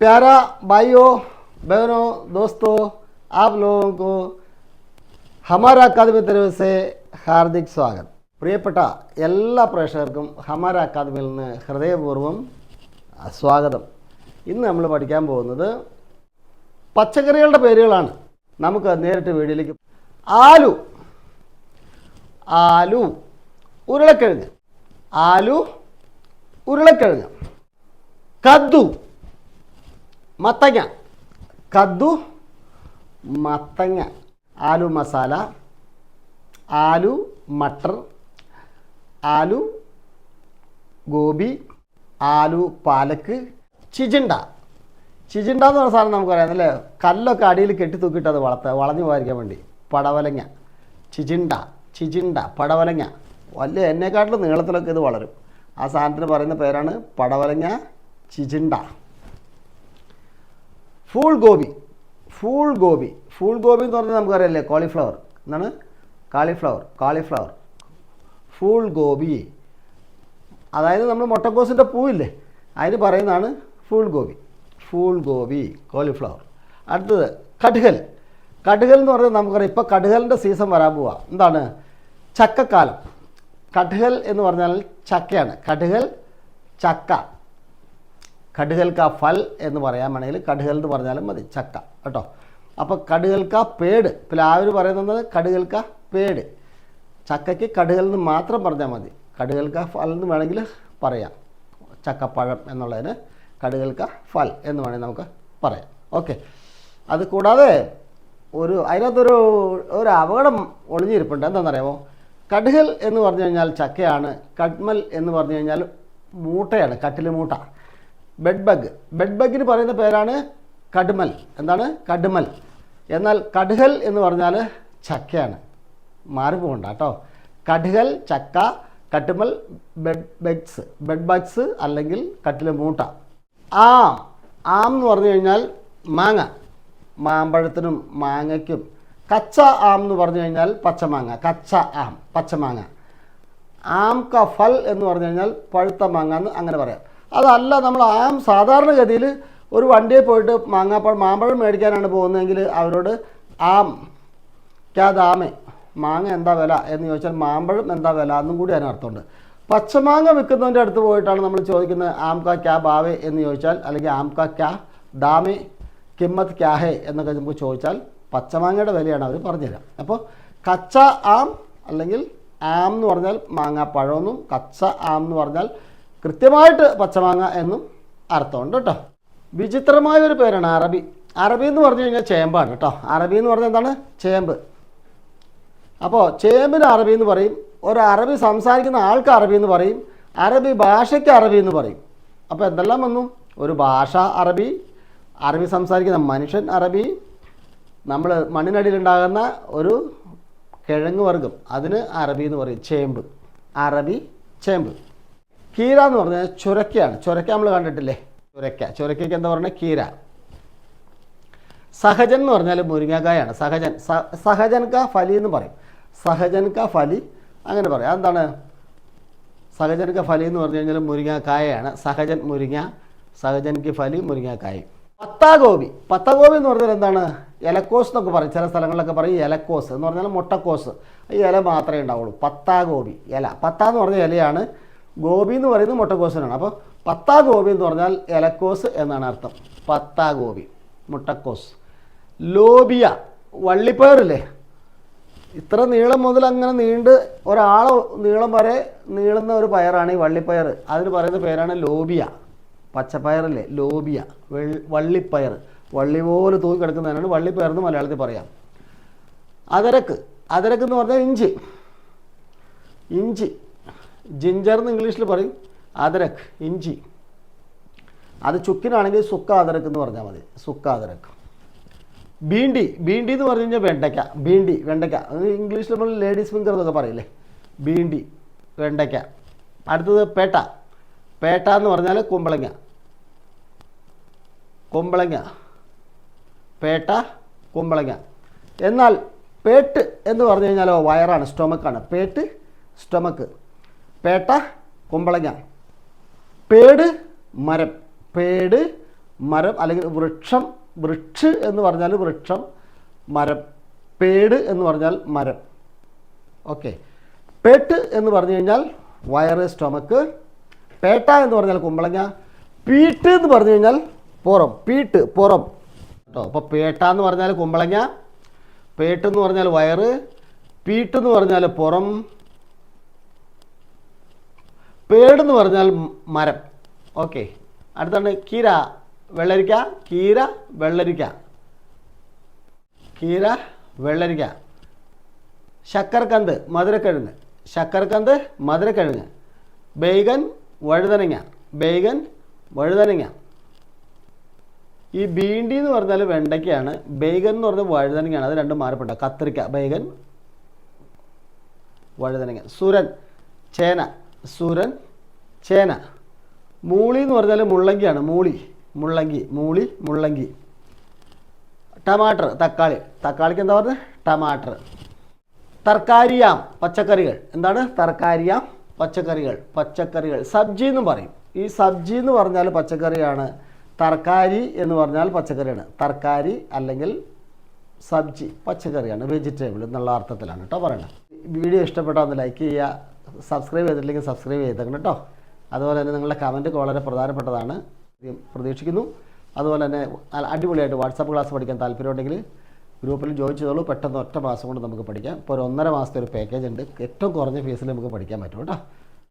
प्यारा भाइयों बहनों दोस्तों आप लोगों को ഹമാര അക്കാദമി തെരുവ് സെ ഹാർദിക് സ്വാഗത് പ്രിയപ്പെട്ട എല്ലാ പ്രേക്ഷകർക്കും ഹമാര അക്കാദമിയിൽ നിന്ന് ഹൃദയപൂർവ്വം സ്വാഗതം ഇന്ന് നമ്മൾ പഠിക്കാൻ പോകുന്നത് പച്ചക്കറികളുടെ പേരുകളാണ് നമുക്ക് നേരിട്ട് വീഡിയോയിലേക്ക് ആലു ആലു ഉരുളക്കിഴങ്ങ് ആലു ഉരുളക്കിഴങ്ങ് കദ്ദു മത്തങ്ങ. കദ്ദു മത്തങ്ങ. ആലു മസാല ആലു മട്ടർ ആലു ഗോപി ആലു പാലക്ക് ചിജിണ്ട ചിജിണ്ട എന്ന് പറഞ്ഞ സാധനം നമുക്കറിയാം അല്ലേ? കല്ലൊക്കെ അടിയിൽ കെട്ടി തൂക്കിയിട്ട് അത് വളർത്ത വളഞ്ഞു പോകാതിരിക്കാൻ വേണ്ടി. പടവലങ്ങ. ചിജിണ്ട ചിജിണ്ട പടവലങ്ങ. വലിയ എന്നെക്കാട്ടിലും നീളത്തിലൊക്കെ ഇത് വളരും. ആ സാധനത്തിന് പറയുന്ന പേരാണ് പടവലങ്ങ ചിജിണ്ട fool gobi fool gobi fool gobi എന്ന് പറഞ്ഞാൽ നമുക്കറിയാമല്ലേ കോളിഫ്ലവർ എന്നാണ് കാളിഫ്ലവർ കാളിഫ്ലവർ ഫൂൾ ഗോബി അതായത് നമ്മൾ മുട്ടക്കോസിന്റെ പൂവില്ലേ അതിന് പറയുന്നതാണ് fool gobi fool gobi cauliflower അടുത്തത് കടുകൽ. കടുകൽ എന്ന് പറഞ്ഞാൽ നമുക്കറിയാം ഇപ്പോൾ കടുകലിന്റെ സീസൺ വരാൻ പോവുക എന്താണ്? ചക്കക്കാലം. കടുകൽ എന്ന് പറഞ്ഞാൽ ചക്കയാണ്. കടുകൽ ചക്ക. കടുകൽ കാ ഫൽ എന്ന് പറയാൻ വേണമെങ്കിൽ കടുകൽ എന്ന് പറഞ്ഞാലും മതി ചക്ക കേട്ടോ. അപ്പോൾ കടുകൽക്ക പേട്. പ്ലാവിന് പറയുന്നത് കടുകൽക്ക പേട്. ചക്കയ്ക്ക് കടുകൽ എന്ന് മാത്രം പറഞ്ഞാൽ മതി. കടുകൽക്ക ഫൽ എന്ന് വേണമെങ്കിൽ പറയാം. ചക്കപ്പഴം എന്നുള്ളതിന് കടുകൽക്ക ഫൽ എന്ന് വേണമെങ്കിൽ നമുക്ക് പറയാം. ഓക്കെ. അത് കൂടാതെ ഒരു അതിനകത്തൊരു ഒരു അപകടം ഒളിഞ്ഞിരിപ്പുണ്ട്. എന്താണെന്നറിയാമോ? കടുകൽ എന്ന് പറഞ്ഞു കഴിഞ്ഞാൽ ചക്കയാണ് കഡ്മൽ എന്ന് പറഞ്ഞു കഴിഞ്ഞാൽ മൂട്ടയാണ് കട്ടിൽ മൂട്ട. ബെഡ് ബഗ് ബെഡ് ബഗിന് പറയുന്ന പേരാണ് കടുമൽ. എന്താണ്? കടുമൽ. എന്നാൽ കടുകൽ എന്ന് പറഞ്ഞാൽ ചക്കയാണ്. മാറിപ്പോകണ്ട കേട്ടോ. കടുകൽ ചക്ക കട്ടുമൽ ബെഡ് ബഗ്സ് ബെഡ് ബഗ്സ് അല്ലെങ്കിൽ കട്ടിലെ മൂട്ട. ആം. ആം എന്ന് പറഞ്ഞു കഴിഞ്ഞാൽ മാങ്ങ. മാമ്പഴത്തിനും മാങ്ങയ്ക്കും. കച്ച ആം എന്ന് പറഞ്ഞു കഴിഞ്ഞാൽ പച്ചമാങ്ങ. കച്ച ആം പച്ചമാങ്ങ. ആം ക ഫൽ എന്ന് പറഞ്ഞു കഴിഞ്ഞാൽ പഴുത്ത മാങ്ങ എന്ന് അങ്ങനെ പറയാം. അതല്ല നമ്മൾ ആ സാധാരണഗതിയിൽ ഒരു വണ്ടിയിൽ പോയിട്ട് മാങ്ങാപ്പഴം മാമ്പഴം മേടിക്കാനാണ് പോകുന്നതെങ്കിൽ അവരോട് ആം ക്യാ ദാമേ മാങ്ങ എന്താ വില എന്ന് ചോദിച്ചാൽ മാമ്പഴം എന്താ വില എന്നും കൂടി അതിനർത്ഥമുണ്ട് പച്ചമാങ്ങ വിൽക്കുന്നതിന്റെ അടുത്ത് പോയിട്ടാണ് നമ്മൾ ചോദിക്കുന്നത് ആം കാ ക്യാ ബാവേ എന്ന് ചോദിച്ചാൽ അല്ലെങ്കിൽ ആം കാ ക്യാ ദാമേ കിമ്മത്ത് ക്യാ ഹേ എന്നൊക്കെ നമുക്ക് ചോദിച്ചാൽ പച്ചമാങ്ങയുടെ വിലയാണ് അവർ പറഞ്ഞുതരാം. അപ്പോൾ കച്ച ആം അല്ലെങ്കിൽ ആം എന്ന് പറഞ്ഞാൽ മാങ്ങാപ്പഴമെന്നും കച്ച ആം എന്ന് പറഞ്ഞാൽ കൃത്യമായിട്ട് പച്ചമാങ്ങ എന്നും അർത്ഥമുണ്ട് കേട്ടോ. വിചിത്രമായ ഒരു പേരാണ് അറബി. അറബി എന്ന് പറഞ്ഞു കഴിഞ്ഞാൽ ചേമ്പാണ് കേട്ടോ. അറബി എന്ന് പറഞ്ഞാൽ എന്താണ്? ചേമ്പ്. അപ്പോൾ ചേമ്പിന് അറബി എന്ന് പറയും ഒരു അറബി സംസാരിക്കുന്ന ആൾക്ക് അറബി എന്ന് പറയും അറബി ഭാഷയ്ക്ക് അറബി എന്ന് പറയും. അപ്പോൾ എന്തെല്ലാം വന്നു? ഒരു ഭാഷ അറബി അറബി സംസാരിക്കുന്ന മനുഷ്യൻ അറബി നമ്മൾ മണ്ണിനടിയിലുണ്ടാകുന്ന ഒരു കിഴങ്ങ് വർഗം അതിന് അറബി എന്ന് പറയും ചേമ്പ്. അറബി ചേമ്പ്. കീര എന്ന് പറഞ്ഞാൽ ചുരക്കയാണ്. ചുരക്ക നമ്മൾ കണ്ടിട്ടില്ലേ? ചുരക്ക. ചുരക്കയ്ക്ക് എന്താ പറഞ്ഞാൽ കീര. സഹജൻ എന്ന് പറഞ്ഞാൽ മുരിങ്ങക്കായാണ്. സഹജൻ. സഹജൻ ക ഫലി എന്ന് പറയും. സഹജൻ ക ഫലി അങ്ങനെ പറയാം. എന്താണ് സഹജൻ ക ഫലി എന്ന് പറഞ്ഞു കഴിഞ്ഞാൽ മുരിങ്ങക്കായയാണ്. സഹജൻ മുരിങ്ങ സഹജൻ ഫലി മുരിങ്ങക്കായ. പത്താഗോപി. പത്താഗോപി എന്ന് പറഞ്ഞാൽ എന്താണ്? ഇലക്കോസ് എന്നൊക്കെ പറയും. ചില സ്ഥലങ്ങളിലൊക്കെ പറയും ഇലക്കോസ് എന്ന് പറഞ്ഞാൽ മുട്ടക്കോസ്. ഈ ഇല മാത്രമേ ഉണ്ടാവുള്ളൂ. പത്താഗോപി. ഇല. പത്താന്ന് പറഞ്ഞ ഇലയാണ് ഗോപി എന്ന് പറയുന്നത് മുട്ടക്കോസിനാണ് അപ്പോൾ പത്താ ഗോപി എന്ന് പറഞ്ഞാൽ എലക്കോസ് എന്നാണ് അർത്ഥം. പത്താ ഗോപി മുട്ടക്കോസ്. ലോബിയ വള്ളിപ്പയറില്ലേ? ഇത്ര നീളം മുതൽ അങ്ങനെ നീണ്ട് ഒരാളെ നീളം വരെ നീളുന്ന ഒരു പയറാണ് ഈ വള്ളിപ്പയർ. അതിന് പറയുന്ന പേരാണ് ലോബിയ. പച്ചപ്പയറല്ലേ? ലോബിയ വള്ളിപ്പയർ. വള്ളി പോലെ തൂക്കി കിടക്കുന്നതിനാണ് വള്ളിപ്പയർ എന്ന് മലയാളത്തിൽ പറയാം. അതരക്ക്. അതരക്ക് എന്ന് പറഞ്ഞാൽ ഇഞ്ചി. ഇഞ്ചി. ജിഞ്ചർ എന്ന് ഇംഗ്ലീഷിൽ പറയും അതരക്ക് ഇഞ്ചി. അത് ചുക്കിനാണെങ്കിൽ സുക്ക അദരക്ക് എന്ന് പറഞ്ഞാൽ മതി. സുക്ക അദരക്ക് ബീണ്ടി ബീണ്ടി എന്ന് പറഞ്ഞു കഴിഞ്ഞാൽ വെണ്ടയ്ക്ക. ബീണ്ടി വെണ്ടയ്ക്ക. അത് ഇംഗ്ലീഷിൽ നമ്മൾ ലേഡീസ് ഫിംഗർ എന്നൊക്കെ പറയില്ലേ? ബീണ്ടി വെണ്ടയ്ക്ക. അടുത്തത് പേട്ട. പേട്ട എന്ന് പറഞ്ഞാൽ കുമ്പളങ്ങ. കുമ്പളങ്ങ. പേട്ട കുമ്പളങ്ങ. എന്നാൽ പേട്ട് എന്ന് പറഞ്ഞു കഴിഞ്ഞാലോ വയറാണ് സ്റ്റൊമക്കാണ്. പേട്ട് സ്റ്റൊമക്ക്. പേട്ട കുമ്പളങ്ങ. പേട് മരം. പേട് മരം അല്ലെങ്കിൽ വൃക്ഷം വൃക്ഷ് എന്ന് പറഞ്ഞാൽ വൃക്ഷം മരം. പേട് എന്ന് പറഞ്ഞാൽ മരം. ഓക്കെ. പേട്ട് എന്ന് പറഞ്ഞു കഴിഞ്ഞാൽ വയറ് സ്റ്റൊമക്ക്. പേട്ട എന്ന് പറഞ്ഞാൽ കുമ്പളങ്ങ. പീട്ട് എന്ന് പറഞ്ഞു കഴിഞ്ഞാൽ പുറം. പീട്ട് പുറം. കേട്ടോ. അപ്പോൾ പേട്ട എന്ന് പറഞ്ഞാൽ കുമ്പളങ്ങ. പേട്ട് എന്ന് പറഞ്ഞാൽ വയറ്. പീട്ട് എന്ന് പറഞ്ഞാൽ പുറം. പേടെന്ന് പറഞ്ഞാൽ മരം. ഓക്കെ. അടുത്താണ് കീര വെള്ളരിക്ക കീര വെള്ളരിക്ക. കീര വെള്ളരിക്ക. ശക്കർക്കന്ത് മധുരക്കിഴങ്ങ്. ശക്കർക്കന്ത് മധുരക്കിഴങ്ങ്. ബേഗൻ വഴുതനങ്ങ. ബേഗൻ വഴുതനങ്ങ. ഈ ബീണ്ടി എന്ന് പറഞ്ഞാൽ വെണ്ടയ്ക്കയാണ്. ബേഗൻ എന്ന് പറഞ്ഞാൽ വഴുതനങ്ങയാണ്. അത് രണ്ടും മാറപ്പെട്ട. കത്തിരിക്ക ബേഗൻ വഴുതനങ്ങ. സുരൻ ചേന. സുരൻ ചേന. മൂളി എന്ന് പറഞ്ഞാൽ മുള്ളങ്കിയാണ് മൂളി. മുള്ളങ്കി മൂളി മുള്ളങ്കി. ടമാറ്റർ തക്കാളി. തക്കാളിക്ക് എന്താ പറഞ്ഞത് ടമാറ്റർ തർക്കാരിയാം പച്ചക്കറികൾ. എന്താണ്? തർക്കാരിയാം പച്ചക്കറികൾ. പച്ചക്കറികൾ. സബ്ജി എന്ന് പറയും. ഈ സബ്ജി എന്ന് പറഞ്ഞാൽ പച്ചക്കറിയാണ്. തർക്കാരി എന്ന് പറഞ്ഞാൽ പച്ചക്കറിയാണ്. തർക്കാരി അല്ലെങ്കിൽ സബ്ജി പച്ചക്കറിയാണ്. വെജിറ്റബിൾ എന്നുള്ള അർത്ഥത്തിലാണ് കേട്ടോ പറയുന്നത്. വീഡിയോ ഇഷ്ടപ്പെട്ടാൽ ഒന്ന് ലൈക്ക് ചെയ്യുക. സബ്സ്ക്രൈബ് ചെയ്തിട്ടില്ലെങ്കിൽ സബ്സ്ക്രൈബ് ചെയ്തേക്കണം കേട്ടോ. അതുപോലെ തന്നെ നിങ്ങളുടെ കമന്റ് വളരെ പ്രധാനപ്പെട്ടതാണ്. പ്രതീക്ഷിക്കുന്നു. അതുപോലെ തന്നെ അടിപൊളിയായിട്ട് വാട്സാപ്പ് ക്ലാസ് പഠിക്കാൻ താല്പര്യമുണ്ടെങ്കിൽ ഗ്രൂപ്പിൽ ജോയിൻ ചെയ്തോളൂ. പെട്ടെന്ന് ഒറ്റ മാസം കൊണ്ട് നമുക്ക് പഠിക്കാം. ഇപ്പോൾ ഒരു ഒന്നര മാസത്തെ ഒരു പാക്കേജ് ഉണ്ട്. ഏറ്റവും കുറഞ്ഞ ഫീസിൽ നമുക്ക് പഠിക്കാൻ പറ്റും കേട്ടോ.